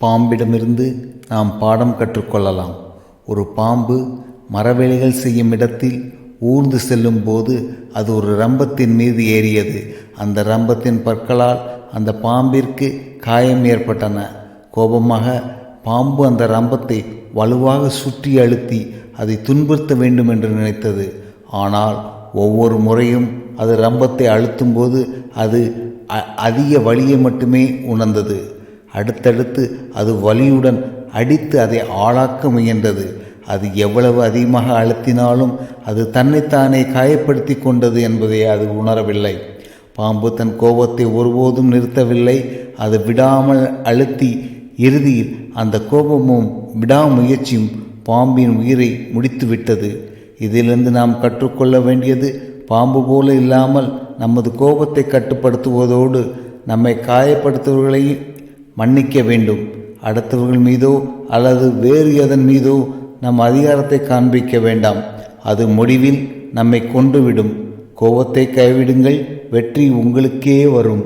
பாம்பிடமிருந்து நாம் பாடம் கற்றுக்கொள்ளலாம். ஒரு பாம்பு மரவேலைகள் செய்யும் இடத்தில் ஊர்ந்து செல்லும் போது அது ஒரு ரம்பத்தின் மீது ஏறியது. அந்த ரம்பத்தின் பற்களால் அந்த பாம்பிற்கு காயம் ஏற்பட்டன. கோபமாக பாம்பு அந்த ரம்பத்தை வலுவாக சுற்றி அழுத்தி அதை துன்புறுத்த வேண்டும் என்று நினைத்தது. ஆனால் ஒவ்வொரு முறையும் அது ரம்பத்தை அழுத்தும் போது அது அ- அதிக வலியை மட்டுமே உணர்ந்தது. அடுத்தடுத்து அது வலியுடன் அடித்து அதை ஆளாக்க முயன்றது. அது எவ்வளவு அதிகமாக அழுத்தினாலும் அது தன்னைத்தானே காயப்படுத்தி கொண்டது என்பதை அது உணரவில்லை. பாம்பு தன் கோபத்தை ஒருபோதும் நிறுத்தவில்லை. அது விடாமல் அழுத்தி இறுதியில் அந்த கோபமும் விடாமுயற்சியும் பாம்பின் உயிரை முடித்துவிட்டது. இதிலிருந்து நாம் கற்றுக்கொள்ள வேண்டியது பாம்பு போல இல்லாமல் நமது கோபத்தை கட்டுப்படுத்துவதோடு நம்மை காயப்படுத்துவர்களையும் மன்னிக்க வேண்டும். அடுத்தவர்கள் மீதோ அல்லது வேறு எதன் மீதோ நம் அதிகாரத்தை காண்பிக்க வேண்டாம். அது முடிவில் நம்மை கொண்டுவிடும் கோபத்தை கைவிடுங்கள். வெற்றி உங்களுக்கே வரும்.